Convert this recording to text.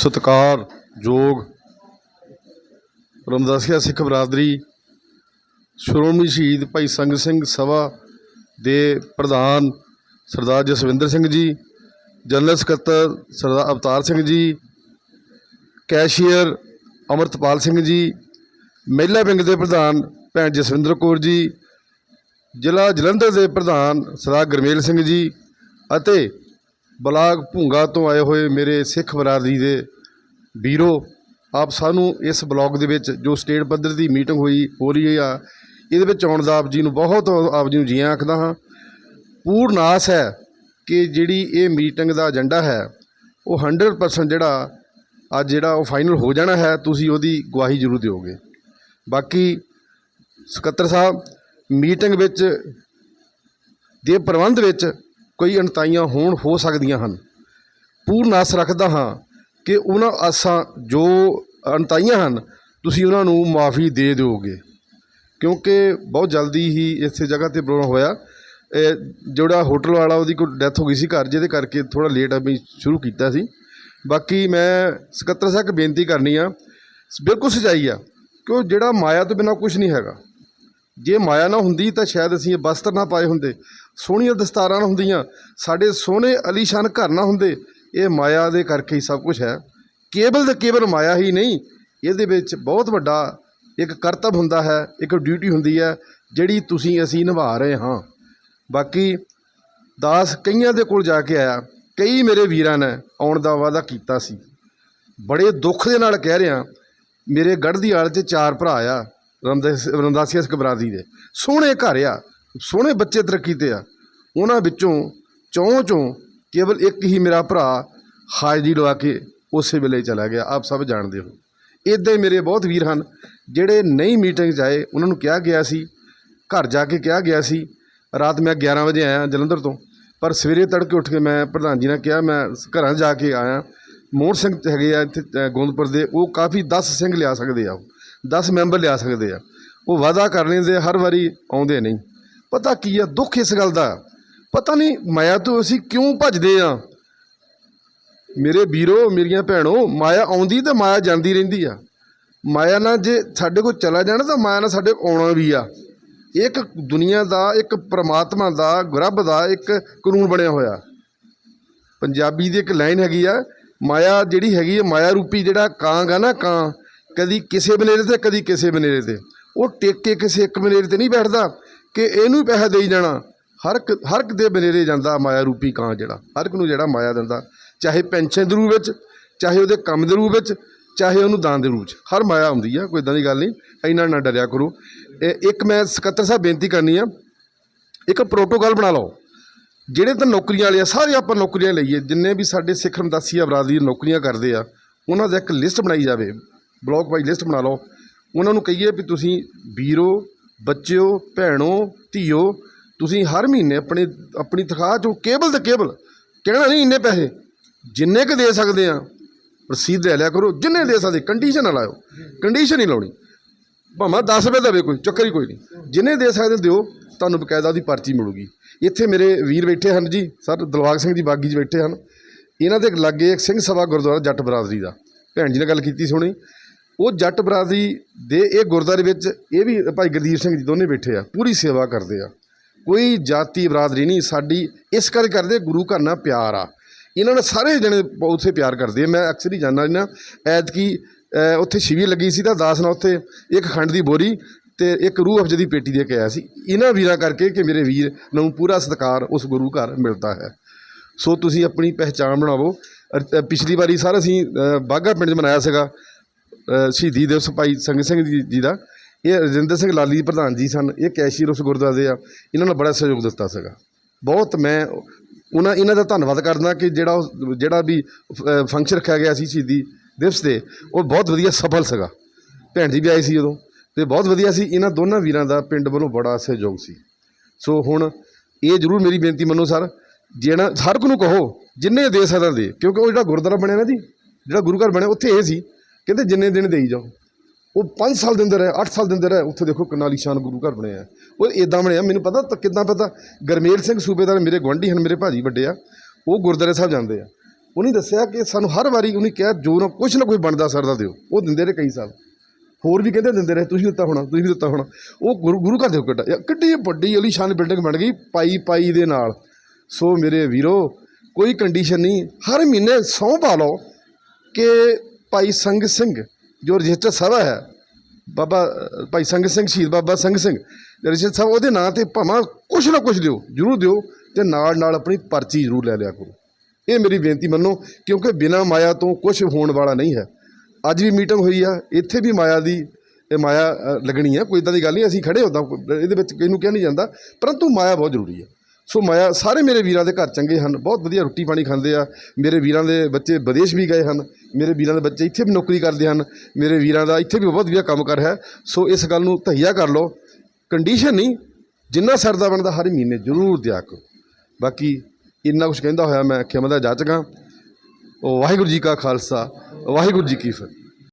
ਸਤਿਕਾਰ ਯੋਗ ਰਮਦਾਸੀਆ ਸਿੱਖ ਬਰਾਦਰੀ, ਸ਼੍ਰੋਮਣੀ ਸ਼ਹੀਦ ਭਾਈ ਸੰਗਤ ਸਿੰਘ ਸਭਾ ਦੇ ਪ੍ਰਧਾਨ ਸਰਦਾਰ ਜਸਵਿੰਦਰ ਸਿੰਘ ਜੀ, ਜਨਰਲ ਸਕੱਤਰ ਸਰਦਾਰ ਅਵਤਾਰ ਸਿੰਘ ਜੀ, ਕੈਸ਼ੀਅਰ ਅਮਰਤਪਾਲ ਸਿੰਘ ਜੀ, ਮਹਿਲਾ ਵਿੰਗ ਦੇ ਪ੍ਰਧਾਨ ਭੈਣ ਜਸਵਿੰਦਰ ਕੌਰ ਜੀ, ਜ਼ਿਲ੍ਹਾ ਜਲੰਧਰ ਦੇ ਪ੍ਰਧਾਨ ਸਰਦਾਰ ਗੁਰਮੇਲ ਸਿੰਘ ਜੀ ਅਤੇ ਬਲਾਕ ਭੁੰਗਾ ਤੋਂ ਆਏ ਹੋਏ ਮੇਰੇ ਸਿੱਖ ਬਰਾਦਰੀ ਦੇ ਵੀਰੋ, ਆਪ ਸਾਨੂੰ ਇਸ ਬਲਾਕ ਦੇ ਵਿੱਚ ਜੋ ਸਟੇਟ ਪੱਧਰ ਦੀ ਮੀਟਿੰਗ ਹੋਈ, ਹੋ ਰਹੀ ਆ, ਇਹਦੇ ਵਿੱਚ ਆਉਣ ਦਾ ਆਪ ਜੀ ਨੂੰ ਬਹੁਤ ਆਪ ਜੀ ਨੂੰ ਜੀ ਆਖਦਾ ਹਾਂ। ਪੂਰਨ ਆਸ ਹੈ ਕਿ ਜਿਹੜੀ ਇਹ ਮੀਟਿੰਗ ਦਾ ਏਜੰਡਾ ਹੈ, ਉਹ 100% ਜਿਹੜਾ ਅੱਜ ਜਿਹੜਾ ਉਹ ਫਾਈਨਲ ਹੋ ਜਾਣਾ ਹੈ, ਤੁਸੀਂ ਉਹਦੀ ਗਵਾਹੀ ਜ਼ਰੂਰ ਦਿਓਗੇ। ਬਾਕੀ ਸਕੱਤਰ ਸਾਹਿਬ, ਮੀਟਿੰਗ ਵਿੱਚ ਦੇ ਪ੍ਰਬੰਧ ਵਿੱਚ ਕਈ ਅਣਤਾਈਆਂ ਹੋਣ ਹੋ ਸਕਦੀਆਂ ਹਨ। ਪੂਰਨ ਆਸ ਰੱਖਦਾ ਹਾਂ ਕਿ ਉਹਨਾਂ ਆਸਾਂ ਜੋ ਅਣਤਾਈਆਂ ਹਨ, ਤੁਸੀਂ ਉਹਨਾਂ ਨੂੰ ਮਾਫੀ ਦੇ ਦਿਓਗੇ। ਕਿਉਂਕਿ ਬਹੁਤ ਜਲਦੀ ਹੀ ਇਸੇ ਜਗ੍ਹਾ ਤੇ ਪ੍ਰੋਗਰਾਮ ਹੋਇਆ। ਜਿਹੜਾ ਹੋਟਲ ਵਾਲਾ, ਉਹਦੀ ਕੋਈ ਡੈਥ ਹੋ ਗਈ ਸੀ ਘਰ, ਜਿਹਦੇ ਕਰਕੇ ਥੋੜਾ ਲੇਟ ਅਸੀਂ ਸ਼ੁਰੂ ਕੀਤਾ ਸੀ। ਬਾਕੀ ਮੈਂ ਸਕੱਤਰ ਸਾਹਿਬ ਬੇਨਤੀ ਕਰਨੀ ਆ, ਬਿਲਕੁਲ ਸਚਾਈ ਆ ਕਿ ਉਹ ਜਿਹੜਾ ਮਾਇਆ ਤੋਂ ਬਿਨਾ ਕੁਝ ਨਹੀਂ ਹੈਗਾ। ਜੇ ਮਾਇਆ ਨਾ ਹੁੰਦੀ ਤਾਂ ਸ਼ਾਇਦ ਅਸੀਂ ਇਹ ਵਸਤਰ ਨਾ ਪਾਏ ਹੁੰਦੇ। ਸੋਹਣੀਆਂ ਦਸਤਾਰਾਂ ਨਾ ਹੁੰਦੀਆਂ, ਸਾਡੇ ਸੋਹਣੇ ਅਲੀਸ਼ਾਨ ਘਰ ਨਾ ਹੁੰਦੇ, ਇਹ ਮਾਇਆ ਦੇ ਕਰਕੇ ਹੀ ਸਭ ਕੁਝ ਹੈ। ਕੇਵਲ ਤੇ ਕੇਵਲ ਮਾਇਆ ਹੀ ਨਹੀਂ, ਇਹਦੇ ਵਿੱਚ ਬਹੁਤ ਵੱਡਾ ਇੱਕ ਕਰਤੱਵ ਹੁੰਦਾ ਹੈ, ਇੱਕ ਡਿਊਟੀ ਹੁੰਦੀ ਹੈ, ਜਿਹੜੀ ਤੁਸੀਂ ਅਸੀਂ ਨਿਭਾ ਰਹੇ ਹਾਂ। ਬਾਕੀ ਦਾਸ ਕਈਆਂ ਦੇ ਕੋਲ ਜਾ ਕੇ ਆਇਆ, ਕਈ ਮੇਰੇ ਵੀਰਾਂ ਨੇ ਆਉਣ ਦਾ ਵਾਅਦਾ ਕੀਤਾ ਸੀ। ਬੜੇ ਦੁੱਖ ਦੇ ਨਾਲ ਕਹਿ ਰਿਹਾ, ਮੇਰੇ ਗੜ੍ਹ ਦੀ ਆਲ 'ਚ ਚਾਰ ਭਰਾ ਆ, ਰਮਦਾਸ, ਰਮਦਾਸੀਆ ਸਿੱਖ ਦੇ। ਸੋਹਣੇ ਘਰ ਆ ਸੋਹਣੇ ਬੱਚੇ ਤਰੱਕੀ ਤੇ ਆ। ਉਹਨਾਂ ਵਿੱਚੋਂ ਚੌਂ ਚੋਂ ਕੇਵਲ ਇੱਕ ਹੀ ਮੇਰਾ ਭਰਾ ਹਾਜ਼ਰੀ ਲਵਾ ਕੇ ਉਸੇ ਵੇਲੇ ਚਲਾ ਗਿਆ। ਆਪ ਸਭ ਜਾਣਦੇ ਹੋ। ਇੱਦਾਂ ਹੀ ਮੇਰੇ ਬਹੁਤ ਵੀਰ ਹਨ ਜਿਹੜੇ ਨਹੀਂ ਮੀਟਿੰਗ 'ਚ ਆਏ ਉਹਨਾਂ ਨੂੰ ਕਿਹਾ ਗਿਆ ਸੀ ਘਰ ਜਾ ਕੇ ਕਿਹਾ ਗਿਆ ਸੀ। ਰਾਤ ਮੈਂ 11 ਵਜੇ ਆਇਆ ਜਲੰਧਰ ਤੋਂ ਪਰ ਸਵੇਰੇ ਤੜਕੇ ਉੱਠ ਕੇ ਮੈਂ ਪ੍ਰਧਾਨ ਜੀ ਨੇ ਕਿਹਾ ਮੈਂ ਘਰਾਂ ਜਾ ਕੇ ਆਇਆ। ਮੋਹਨ ਸਿੰਘ ਹੈਗੇ ਆ ਇੱਥੇ ਅ, ਗੋਂਦਪੁਰ ਦੇ ਉਹ ਕਾਫੀ 10 ਸਿੰਘ ਲਿਆ ਸਕਦੇ ਆ 10 ਮੈਂਬਰ ਲਿਆ ਸਕਦੇ ਆ। ਉਹ ਵਾਅਦਾ ਕਰ ਲੈਂਦੇ ਹਰ ਵਾਰੀ ਆਉਂਦੇ ਨਹੀਂ ਪਤਾ ਕੀ ਆ, ਦੁੱਖ ਇਸ ਗੱਲ ਦਾ। ਪਤਾ ਨਹੀਂ ਮਾਇਆ ਤੋਂ ਅਸੀਂ ਕਿਉਂ ਭੱਜਦੇ ਆ? ਮੇਰੇ ਵੀਰੋ, ਮੇਰੀਆਂ ਭੈਣੋ, ਮਾਇਆ ਆਉਂਦੀ ਤੇ ਮਾਇਆ ਜਾਂਦੀ ਰਹਿੰਦੀ ਆ। ਮਾਇਆ ਨਾਲ ਜੇ ਸਾਡੇ ਕੋਲ ਚਲਾ ਜਾਣਾ ਤਾਂ ਮਾਇਆ ਨਾਲ ਸਾਡੇ ਕੋਲ ਆਉਣਾ ਵੀ ਆ। ਇੱਕ ਦੁਨੀਆ ਦਾ, ਇੱਕ ਪ੍ਰਮਾਤਮਾ ਦਾ, ਰੱਬ ਦਾ ਇੱਕ ਕਾਨੂੰਨ ਬਣਿਆ ਹੋਇਆ। ਪੰਜਾਬੀ ਦੀ ਇੱਕ ਲਾਈਨ ਹੈਗੀ ਆ, ਮਾਇਆ ਜਿਹੜੀ ਹੈਗੀ ਆ, ਮਾਇਆ ਰੂਪੀ ਜਿਹੜਾ ਕਾਂਗ ਆ ਨਾ ਕਾਂ, ਕਦੀ ਕਿਸੇ ਬਨੇਰੇ ਤੇ, ਕਦੀ ਕਿਸੇ ਬਨੇਰੇ ਤੇ। ਉਹ ਟਿਕ ਕੇ ਕਿਸੇ ਇੱਕ ਬਨੇਰੇ ਤੇ ਨਹੀਂ ਬੈਠਦਾ। ਕਿ ਇਹਨੂੰ ਹੀ ਪੈਸਾ ਦੇਈ ਜਾਣਾ। ਹਰ ਇੱਕ ਹਰ ਇੱਕ ਦੇ ਬਨੇਰੇ ਜਾਂਦਾ ਮਾਇਆ ਰੂਪੀ ਕਾਂ ਜਿਹੜਾ। ਹਰ ਇੱਕ ਨੂੰ ਜਿਹੜਾ ਮਾਇਆ ਦਿੰਦਾ। ਚਾਹੇ ਪੈਨਸ਼ਨ ਦੇ ਰੂਪ ਵਿੱਚ, ਚਾਹੇ ਉਹਦੇ ਕੰਮ ਦੇ ਰੂਪ ਵਿੱਚ, ਚਾਹੇ ਉਹਨੂੰ ਦਾਨ ਦੇ ਰੂਪ 'ਚ ਹਰ ਮਾਇਆ ਆਉਂਦੀ ਆ, ਕੋਈ ਇਦਾਂ ਦੀ ਗੱਲ ਨਹੀਂ। ਇਹਨਾਂ ਨਾਲ ਡਰਿਆ ਕਰੋ। ਇਹ ਇੱਕ ਮੈਂ ਸਕੱਤਰ ਸਾਹਿਬ ਬੇਨਤੀ ਕਰਨੀ ਆ, ਇੱਕ ਪ੍ਰੋਟੋਕਾਲ ਬਣਾ ਲਓ। ਜਿਹੜੇ ਤਾਂ ਨੌਕਰੀਆਂ ਵਾਲੇ ਆ, ਸਾਰੇ ਆਪਾਂ ਨੌਕਰੀਆਂ ਲਈਏ। ਜਿੰਨੇ ਵੀ ਸਾਡੇ ਸਿੱਖ ਰਮਦਾਸੀ ਬਰਾਦਰੀ ਨੌਕਰੀਆਂ ਕਰਦੇ ਆ, ਉਹਨਾਂ ਦਾ ਇੱਕ ਲਿਸਟ ਬਣਾਈ ਜਾਵੇ। ਬਲਾਕ ਵਾਈਜ਼ ਲਿਸਟ ਬਣਾ ਲਓ। ਉਹਨਾਂ ਨੂੰ ਕਹੀਏ ਵੀ ਤੁਸੀਂ ਵੀਰੋ ਬੱਚਿਓ, ਭੈਣੋ, ਧੀਓ, ਤੁਸੀਂ ਹਰ ਮਹੀਨੇ ਆਪਣੇ, ਆਪਣੀ ਤਨਖਾਹ ਚੋਂ ਕੇਬਲ ਤੇ ਕੇਬਲ ਕਹਿਣਾ ਨਹੀਂ ਇੰਨੇ ਪੈਸੇ, ਜਿੰਨੇ ਕੁ ਦੇ ਸਕਦੇ ਆ, ਰਸੀਦ ਲੈ ਲਿਆ ਕਰੋ, ਜਿੰਨੇ ਦੇ ਸਕਦੇ ਕੰਡੀਸ਼ਨ ਨਾ ਲਾਇਓ ਕੰਡੀਸ਼ਨ ਨਹੀਂ ਲਾਉਣੀ। ਭਾਵੇਂ 10 ਰੁਪਏ ਦੇਵੇ ਕੋਈ, ਚੱਕਰ ਹੀ ਕੋਈ ਨਹੀਂ। ਜਿੰਨੇ ਦੇ ਸਕਦੇ ਦਿਓ, ਤੁਹਾਨੂੰ ਬਕਾਇਦਾ ਉਹਦੀ ਪਰਚੀ ਮਿਲੂਗੀ। ਇੱਥੇ ਮੇਰੇ ਵੀਰ ਬੈਠੇ ਹਨ ਜੀ, ਸਰ ਦਿਲਬਾਗ ਸਿੰਘ ਜੀ ਬਾਗੀ 'ਚ ਬੈਠੇ ਹਨ। ਇਹਨਾਂ ਦੇ ਲਾਗੇ ਇੱਕ ਸਿੰਘ ਸਭਾ ਗੁਰਦੁਆਰਾ ਜੱਟ ਬਰਾਦਰੀ ਦਾ। ਭੈਣ ਜੀ ਨੇ ਗੱਲ ਕੀਤੀ ਸੋਹਣੀ ਉਹ ਜੱਟ ਬਰਾਦਰੀ ਦੇ ਇਹ ਗੁਰਦੁਆਰੇ ਵਿੱਚ ਇਹ ਵੀ ਭਾਈ ਗੁਰਦੀਪ ਸਿੰਘ ਜੀ ਦੋਨੇ ਬੈਠੇ ਆ ਪੂਰੀ ਸੇਵਾ ਕਰਦੇ ਆ। ਕੋਈ ਜਾਤੀ ਬਰਾਦਰੀ ਨਹੀਂ ਸਾਡੀ ਇਸ ਕਰਕੇ ਕਰਦੇ ਗੁਰੂ ਘਰ ਨਾਲ ਪਿਆਰ ਆ। ਇਹਨਾਂ ਨੇ ਸਾਰੇ ਜਣੇ ਉੱਥੇ ਪਿਆਰ ਕਰਦੇ ਆ। ਮੈਂ ਅਕਸਰ ਹੀ ਜਾਂਦਾ ਇਹਨਾਂ ਐਤਕੀ ਉੱਥੇ ਸ਼ਿਵੀ ਲੱਗੀ ਸੀ ਤਾਂ ਦਾਸ ਨਾਲ ਉੱਥੇ ਇੱਕ ਖੰਡ ਦੀ ਬੋਰੀ ਤੇ ਇੱਕ ਰੂਹ ਅਫਜ ਦੀ ਪੇਟੀ ਦੇ ਕੇ ਆਇਆ ਸੀ। ਇਹਨਾਂ ਵੀਰਾਂ ਕਰਕੇ ਕਿ ਮੇਰੇ ਵੀਰ ਨੂੰ ਪੂਰਾ ਸਤਿਕਾਰ ਉਸ ਗੁਰੂ ਘਰ ਮਿਲਦਾ ਹੈ। ਸੋ ਤੁਸੀਂ ਆਪਣੀ ਪਹਿਚਾਣ ਬਣਾਵੋ। ਪਿਛਲੀ ਵਾਰੀ ਸਰ ਅਸੀਂ ਅ, ਬਾਘਾ ਪਿੰਡ 'ਚ ਮਨਾਇਆ ਸੀਗਾ। ਸ਼ਹੀਦੀ ਦਿਵਸ ਭਾਈ ਸੰਗਤ ਸਿੰਘ ਜੀ ਜੀ ਦਾ। ਇਹ ਰਜਿੰਦਰ ਸਿੰਘ ਲਾਲੀ ਪ੍ਰਧਾਨ ਜੀ ਸਨ। ਇਹ ਕੈਸ਼ੀਰ ਉਸ ਗੁਰਦੁਆਰੇ ਦੇ ਆ। ਇਹਨਾਂ ਨੇ ਬੜਾ ਸਹਿਯੋਗ ਦਿੱਤਾ ਸੀਗਾ। ਬਹੁਤ ਮੈਂ ਉਹਨਾਂ ਇਹਨਾਂ ਦਾ ਧੰਨਵਾਦ ਕਰਦਾ ਕਿ ਜਿਹੜਾ ਉਹ- ਜਿਹੜਾ ਵੀ ਫੰਕਸ਼ਨ ਰੱਖਿਆ ਗਿਆ ਸੀ ਸ਼ਹੀਦੀ ਦਿਵਸ ਤੇ, ਉਹ ਬਹੁਤ ਵਧੀਆ ਸਫਲ ਸੀਗਾ। ਭੈਣ ਜੀ ਵੀ ਆਈ ਸੀ ਉਦੋਂ ਤੇ ਬਹੁਤ ਵਧੀਆ ਸੀ। ਇਹਨਾਂ ਦੋਨਾਂ ਵੀਰਾਂ ਦਾ ਪਿੰਡ ਵੱਲੋਂ ਬੜਾ ਸਹਿਯੋਗ ਸੀ। ਸੋ ਹੁਣ ਇਹ ਜ਼ਰੂਰ ਮੇਰੀ ਬੇਨਤੀ ਮੰਨੋ ਸਰ, ਜਿਹੜਾ ਹਰ ਕੋ ਨੂੰ ਕਹੋ, ਜਿੰਨੇ ਦੇ ਸਕਦਾ ਦੇ। ਕਿਉਂਕਿ ਉਹ ਜਿਹੜਾ ਗੁਰਦੁਆਰਾ ਬਣਿਆ ਨਾ ਜੀ, ਜਿਹੜਾ ਗੁਰੂ ਘਰ ਬਣਿਆ, ਉੱਥੇ ਇਹ ਸੀ ਕਹਿੰਦੇ ਜਿੰਨੇ ਦਿਨ ਦੇਈ ਜਾਓ। ਉਹ 5 ਸਾਲ ਦੇ ਅੰਦਰ ਹੈ 8 ਸਾਲ ਦੇ ਅੰਦਰ ਹੈ। ਉੱਥੇ ਦੇਖੋ ਕਿੰਨਾ ਆਲੀਸ਼ਾਨ ਗੁਰੂ ਘਰ ਬਣਿਆ ਉਹ ਇਦਾਂ ਬਣਿਆ, ਮੈਨੂੰ ਪਤਾ ਤਾਂ ਕਿੱਦਾਂ ਪਤਾ? ਗਰਮੇਲ ਸਿੰਘ ਸੂਬੇਦਾਰ ਮੇਰੇ ਗੁਆਂਢੀ ਹਨ, ਮੇਰੇ ਭਾਜੀ ਵੱਡੇ ਆ। ਉਹ ਗੁਰਦੁਆਰੇ ਸਾਹਿਬ ਜਾਂਦੇ ਆ। ਉਹਨੇ ਦੱਸਿਆ ਕਿ ਸਾਨੂੰ ਹਰ ਵਾਰੀ ਉਹਨੇ ਕਿਹਾ, ਜੋ ਨਾ ਕੁਛ ਨਾ ਕੋਈ ਬਣਦਾ ਸਰਦਾ ਦਿਓ। ਉਹ ਦਿੰਦੇ ਰਹੇ ਕਈ ਸਾਲ। ਹੋਰ ਵੀ ਕਹਿੰਦੇ ਦਿੰਦੇ ਰਹੇ, ਤੁਸੀਂ ਦਿੱਤਾ ਹੋਣਾ, ਤੁਸੀਂ ਵੀ ਦਿੱਤਾ ਹੋਣਾ। ਉਹ ਗੁਰੂ ਗੁਰੂ ਘਰ ਦੇ ਕਿੱਡਾ ਕਿੱਡੀ ਵੱਡੀ ਅਲੀਸ਼ਾਨ ਬਿਲਡਿੰਗ ਬਣ ਗਈ ਪਾਈ ਪਾਈ ਦੇ ਨਾਲ। ਸੋ ਮੇਰੇ ਵੀਰੋ, ਕੋਈ ਕੰਡੀਸ਼ਨ ਨਹੀਂ। ਹਰ ਮਹੀਨੇ ਸਹੁੰ ਪਾ ਲਓ ਕਿ ਭਾਈ ਸੰਗ ਸਿੰਘ, ਜੋ ਰਜਿਸਟਰ ਸਭਾ ਹੈ, ਬਾਬਾ, ਭਾਈ ਸੰਗ ਸਿੰਘ, ਸ਼ਹੀਦ ਬਾਬਾ ਸੰਗ ਸਿੰਘ ਰਜਿਸਟਰ ਸਾਹਿਬ ਉਹਦੇ ਨਾਂ ਤੇ ਭਾਵੇਂ ਕੁਛ ਨਾ ਕੁਛ ਦਿਓ, ਜ਼ਰੂਰ ਦਿਓ ਤੇ ਨਾਲ ਨਾਲ ਆਪਣੀ ਪਰਚੀ ਜ਼ਰੂਰ ਲੈ ਲਿਆ ਕਰੋ। ਇਹ ਮੇਰੀ ਬੇਨਤੀ ਮੰਨੋ, ਕਿਉਂਕਿ ਬਿਨਾਂ ਮਾਇਆ ਤੋਂ ਕੁਝ ਹੋਣ ਵਾਲਾ ਨਹੀਂ ਹੈ। ਅੱਜ ਵੀ ਮੀਟਿੰਗ ਹੋਈ ਆ, ਇੱਥੇ ਵੀ ਮਾਇਆ ਦੀ, ਇਹ ਮਾਇਆ ਲੱਗਣੀ ਹੈ ਕੋਈ ਇਦਾਂ ਦੀ ਗੱਲ ਨਹੀਂ, ਅਸੀਂ ਖੜੇ ਹੁੰਦਾ ਇਹਦੇ ਵਿੱਚ ਕਿਸੇ ਨੂੰ ਕਿਹਾ ਨਹੀਂ ਜਾਂਦਾ, ਪਰੰਤੂ ਮਾਇਆ ਬਹੁਤ ਜ਼ਰੂਰੀ ਆ। ਸੋ ਮਾਇਆ ਸਾਰੇ ਮੇਰੇ ਵੀਰਾਂ ਦੇ ਘਰ ਚੰਗੇ ਹਨ, ਬਹੁਤ ਵਧੀਆ ਰੋਟੀ ਪਾਣੀ ਖਾਂਦੇ ਆ। ਮੇਰੇ ਵੀਰਾਂ ਦੇ ਬੱਚੇ ਵਿਦੇਸ਼ ਵੀ ਗਏ ਹਨ। ਮੇਰੇ ਵੀਰਾਂ ਦੇ ਬੱਚੇ ਇੱਥੇ ਵੀ ਨੌਕਰੀ ਕਰਦੇ ਹਨ। ਮੇਰੇ ਵੀਰਾਂ ਦਾ ਇੱਥੇ ਵੀ ਬਹੁਤ ਵਧੀਆ ਕੰਮ ਕਰ ਹੈ। ਸੋ ਇਸ ਗੱਲ ਨੂੰ ਤਹੀਆ ਕਰ ਲਓ। ਕੰਡੀਸ਼ਨ ਨਹੀਂ, ਜਿੰਨਾ ਸਰਦਾ ਬਣਦਾ ਹਰ ਮਹੀਨੇ ਜ਼ਰੂਰ ਦਿਆ ਕਰੋ। ਬਾਕੀ ਇੰਨਾ ਕੁਝ ਕਹਿੰਦਾ ਹੋਇਆ ਮੈਂ ਖਿਮਾ ਦਾ ਜਾਚਕਾਂ ਉਹ ਵਾਹਿਗੁਰੂ ਜੀ ਕਾ ਖਾਲਸਾ, ਵਾਹਿਗੁਰੂ ਜੀ ਕੀ ਫਤਿਹ।